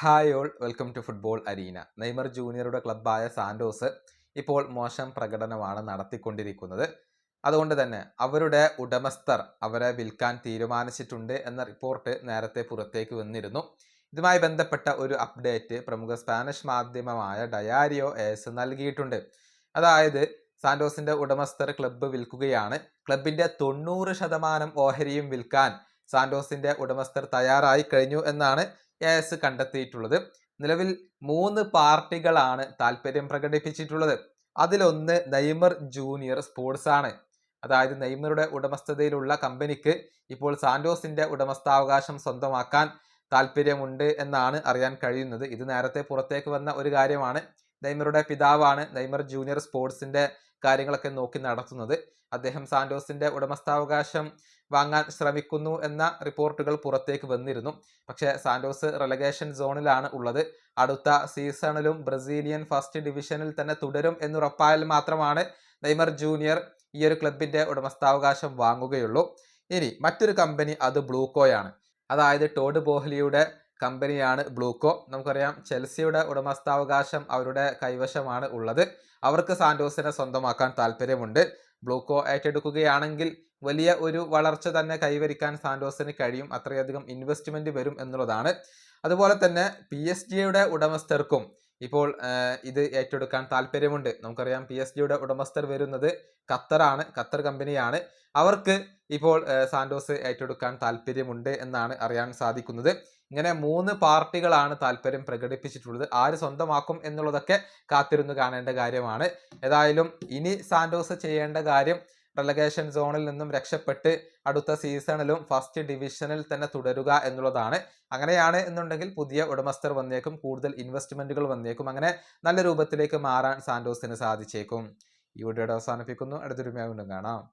Hi all welcome to football arena. Neymar ജൂനിയറുടെ ക്ലബ്ബായ Santos ഇപ്പോൾ മോശം പ്രകടനമാണ് നടത്തിക്കൊണ്ടിരിക്കുന്നത്. അതുകൊണ്ട് തന്നെ അവരുടെ ഉടമസ്ഥർ അവരെ വിൽക്കാൻ തീരുമാനിച്ചിട്ടുണ്ട് എന്ന റിപ്പോർട്ട് നേരത്തെ പുറത്തേക്ക് വന്നിരുന്നു. ഇതുമായി ബന്ധപ്പെട്ട ഒരു അപ്ഡേറ്റ് പ്രമുഖ സ്പാനിഷ് മാധ്യമമായ ഡയാരിയോ എസ് നൽകിയിട്ടുണ്ട്. അതായത് സാന്റോസിന്റെ ഉടമസ്ഥർ ക്ലബ്ബ് വിൽക്കുകയാണ്. ക്ലബിന്റെ തൊണ്ണൂറ് ശതമാനം ഓഹരിയും വിൽക്കാൻ സാന്റോസിന്റെ ഉടമസ്ഥർ തയ്യാറായി കഴിഞ്ഞു എന്നാണ് എസ് കണ്ടെത്തിയിട്ടുള്ളത്. നിലവിൽ മൂന്ന് പാർട്ടികളാണ് താല്പര്യം പ്രകടിപ്പിച്ചിട്ടുള്ളത്. അതിലൊന്ന് നെയ്മർ ജൂനിയർ സ്പോർട്സ് ആണ് അതായത് നെയ്മറുടെ ഉടമസ്ഥതയിലുള്ള കമ്പനിക്ക് ഇപ്പോൾ സാന്റോസിന്റെ ഉടമസ്ഥാവകാശം സ്വന്തമാക്കാൻ താല്പര്യമുണ്ട് എന്നാണ് അറിയാൻ കഴിയുന്നത്. ഇത് നേരത്തെ പുറത്തേക്ക് വന്ന ഒരു കാര്യമാണ്. നെയ്മറുടെ പിതാവാണ് നെയ്മർ ജൂനിയർ സ്പോർട്സിന്റെ കാര്യങ്ങളൊക്കെ നോക്കി നടത്തുന്നത്. അദ്ദേഹം സാന്റോസിന്റെ ഉടമസ്ഥാവകാശം വാങ്ങാൻ ശ്രമിക്കുന്നു എന്ന റിപ്പോർട്ടുകൾ പുറത്തേക്ക് വന്നിരുന്നു. പക്ഷേ സാന്റോസ് റെലഗേഷൻ സോണിലാണ് ഉള്ളത്. അടുത്ത സീസണിലും ബ്രസീലിയൻ ഫസ്റ്റ് ഡിവിഷനിൽ തന്നെ തുടരും എന്നുറപ്പായാൽ മാത്രമാണ് നെയ്മർ ജൂനിയർ ഈ ഒരു ക്ലബിന്റെ ഉടമസ്ഥാവകാശം വാങ്ങുകയുള്ളൂ. ഇനി മറ്റൊരു കമ്പനി അത് ബ്ലൂക്കോയാണ് അതായത് ടോഡ് ബോഹ്ലിയുടെ കമ്പനിയാണ് ബ്ലൂക്കോ നമുക്കറിയാം ചെൽസിയുടെ ഉടമസ്ഥാവകാശം അവരുടെ കൈവശമാണ് ഉള്ളത്. അവർക്ക് സാന്റോസിനെ സ്വന്തമാക്കാൻ താല്പര്യമുണ്ട്. ബ്ലൂക്കോ ഏറ്റെടുക്കുകയാണെങ്കിൽ വലിയ ഒരു വളർച്ച തന്നെ കൈവരിക്കാൻ സാന്റോസിന് കഴിയും. അത്രയധികം ഇൻവെസ്റ്റ്മെന്റ് വരും എന്നുള്ളതാണ്. അതുപോലെ തന്നെ പി എസ് ജിയുടെ ഉടമസ്ഥർക്കും ഇപ്പോൾ ഇത് ഏറ്റെടുക്കാൻ താല്പര്യമുണ്ട്. നമുക്കറിയാം പി എസ് ജിയുടെ ഉടമസ്ഥർ വരുന്നത് ഖത്തറാണ് ഖത്തർ കമ്പനിയാണ്. അവർക്ക് ഇപ്പോൾ സാന്റോസ് ഏറ്റെടുക്കാൻ താല്പര്യമുണ്ട് എന്നാണ് അറിയാൻ സാധിക്കുന്നത്. ഇങ്ങനെ മൂന്ന് പാർട്ടികളാണ് താല്പര്യം പ്രകടിപ്പിച്ചിട്ടുള്ളത്. ആര് സ്വന്തമാക്കും എന്നുള്ളതൊക്കെ കാത്തിരുന്നു കാണേണ്ട കാര്യമാണ്. ഏതായാലും ഇനി സാന്റോസ് ചെയ്യേണ്ട കാര്യം റെലഗേഷൻ സോണിൽ നിന്നും രക്ഷപ്പെട്ട് അടുത്ത സീസണിലും ഫസ്റ്റ് ഡിവിഷനിൽ തന്നെ തുടരുക എന്നുള്ളതാണ്. അങ്ങനെയാണ് എന്നുണ്ടെങ്കിൽ പുതിയ ഉടമസ്ഥർ വന്നേക്കും കൂടുതൽ ഇൻവെസ്റ്റ്മെന്റുകൾ വന്നേക്കും. അങ്ങനെ നല്ല രൂപത്തിലേക്ക് മാറാൻ സാന്റോസിന് സാധിച്ചേക്കും. ഈ വീഡിയോയുടെ അവസാനിപ്പിക്കുന്നു. അടുത്തൊരു വീണ്ടും കാണാം.